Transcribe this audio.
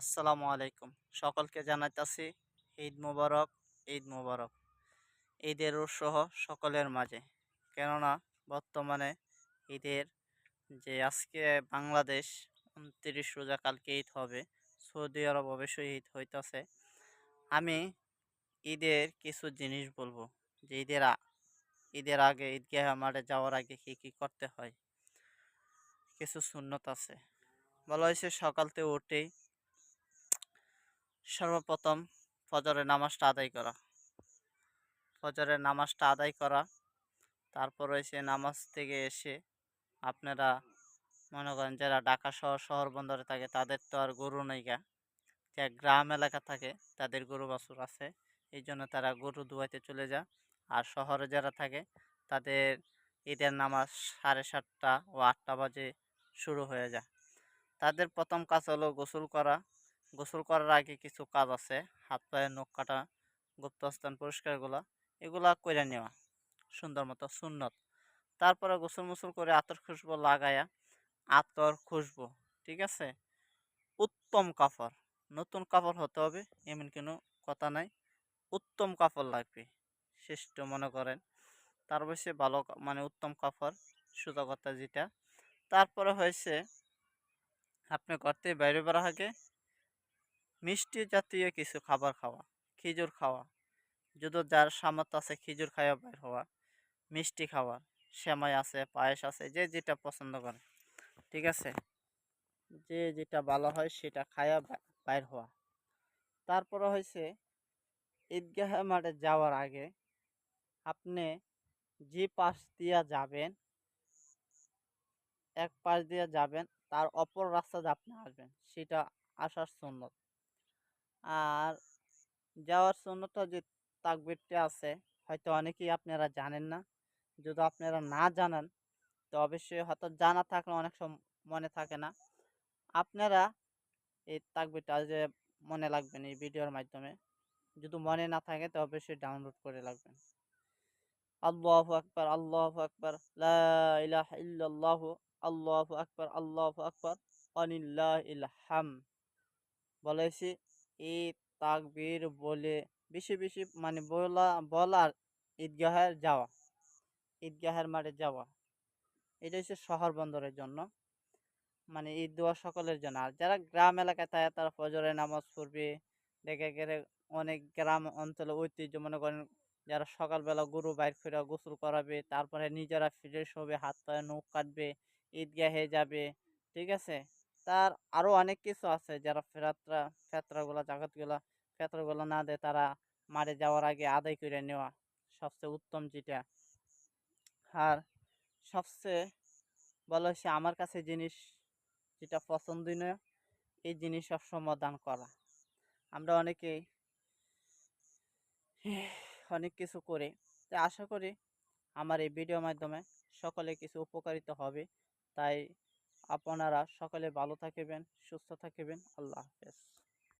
আসসালামু আলাইকুম। সকলকে জানাইতাছি ঈদ মোবারক ঈদ মোবারক। ঈদের উৎসহ সকলের মাঝে। কেননা, বর্তমানে ঈদের যে আজকে বাংলাদেশ উনত্রিশ রোজা কালকে ঈদ হবে, সৌদি আরব অবশ্যই ঈদ হইতেছে। আমি ঈদের কিছু জিনিস বলব যে ঈদের ঈদের আগে, ঈদগাহ মাঠে যাওয়ার আগে কী কী করতে হয়? কিছু সুন্নত আছে। বলা হয়েছে সকালতে উঠেই সর্বপ্রথম ফজরের নামাজটা আদায় করা। ফজরের নামাজটা আদায় করা, তারপর হয়েছে নামাজ থেকে এসে আপনারা মনে করেন যারা ঢাকা শহর শহর বন্দরে থাকে, তাদের তো আর গরু নেই গা। যে গ্রাম এলাকা থাকে, তাদের গরু বাছুর আছে। এই জন্য তারা গরু ধুয়াইতে চলে যায়। আর শহরে যারা থাকে, তাদের ঈদের নামাজ সাড়ে সাতটা ও আটটা বাজে শুরু হয়ে যায়। তাদের প্রথম কাজ হলো গোসল করা। গোসল করার আগে কিছু কাজ আছে, হাত পায়ের নখ কাটা, গুপ্তস্থান পরিষ্কারগুলো এগুলা করে নেওয়া। সুন্দর মতো, সুন্নত। তারপরে গোসল মুসল করে আতর খুশবো লাগায়া, আতর খুশবো, ঠিক আছে? উত্তম কাপড়। নতুন কাপড় হতে হবে, এমন কোনো কথা নাই। উত্তম কাপড় লাগবে, শ্রেষ্ঠ মনে করেন। তার বসে ভালো মানে উত্তম কাপড়, সুতা কথা যেটা তারপরে হয়েছে, আপনি করতে বাইরে বেড়া আগে মিষ্টি জাতীয় কিছু খাবার খাওয়া, খেজুর খাওয়া। যদি যার সামর্থ্য আছে খেজুর খাওয়া বের হওয়া, মিষ্টি খাওয়া, সেমাই আছে, পায়েস আছে, যে যেটা পছন্দ করে, ঠিক আছে? যে যেটা ভালো হয় সেটা বা- বাইর হওয়া। তারপরে হয়েছে ঈদগাহ মাঠে যাওয়ার আগে আপনি যে পাশ দিয়া যাবেন, এক পাশ দিয়ে যাবেন, তার অপর রাস্তা দিয়ে আপনি আসবেন, সেটা আসার সুন্নত। আর যাওয়ার সুন্নতটা যে তাকবিরটা আছে, হয়তো অনেকেই আপনারা জানেন না। যদি আপনারা না জানান, তো অবশ্যই হয়তো জানা থাকলে অনেক সময় মনে থাকে না। আপনারা এই তাকবিরটা যে মনে লাগবেন এই ভিডিওর মাধ্যমে, যদি মনে না থাকে তো অবশ্যই ডাউনলোড করে লাগবেন আল্লাহ আকবার, আল্লাহ আকবর, লা ইলাহা ইল্লাল্লাহু, আল্লাহু আকবার আল্লাহু আকবার অনিল্লাহ ইলহাম বলেছি এই তাকবীর বলে বেশি বেশি মানে বলা, বলার ঈদগাহের যাওয়া, ঈদগাহের মাঠে যাওয়া। এটা হচ্ছে শহর বন্দরের জন্য মানে ঈদ দোয়া সকলের জন্য। আর যারা গ্রাম এলাকায় থাকে, তারা ফজরের নামাজ পড়বে। দেখে গেলে অনেক গ্রাম অঞ্চলে ঐতিহ্য মনে করেন, যারা সকালবেলা গরু বাইর করে গোসল করাবে, তারপরে নিজেরা ফ্রেশ হবে হাত পায়ে নখ কাটবে, ঈদগাহে যাবে, ঠিক আছে? তার আরও অনেক কিছু আছে। যারা ফেরাত্রা, ফেতরাগুলা জাগাতগুলা ফেতরাগুলো না দেয়, তারা মারে যাওয়ার আগে আদায় করে নেওয়া সবচেয়ে উত্তম যেটা। আর সবচেয়ে বলা সে আমার কাছে জিনিস যেটা পছন্দনীয় এই জিনিস সবসময় দান করা। আমরা অনেকেই অনেক কিছু করে। তাই আশা করি আমার এই ভিডিওর মাধ্যমে সকলে কিছু উপকারিত হবে। তাই আপনারা সকলে ভালো থাকবেন সুস্থ থাকবেন। আল্লাহ হাফেজ।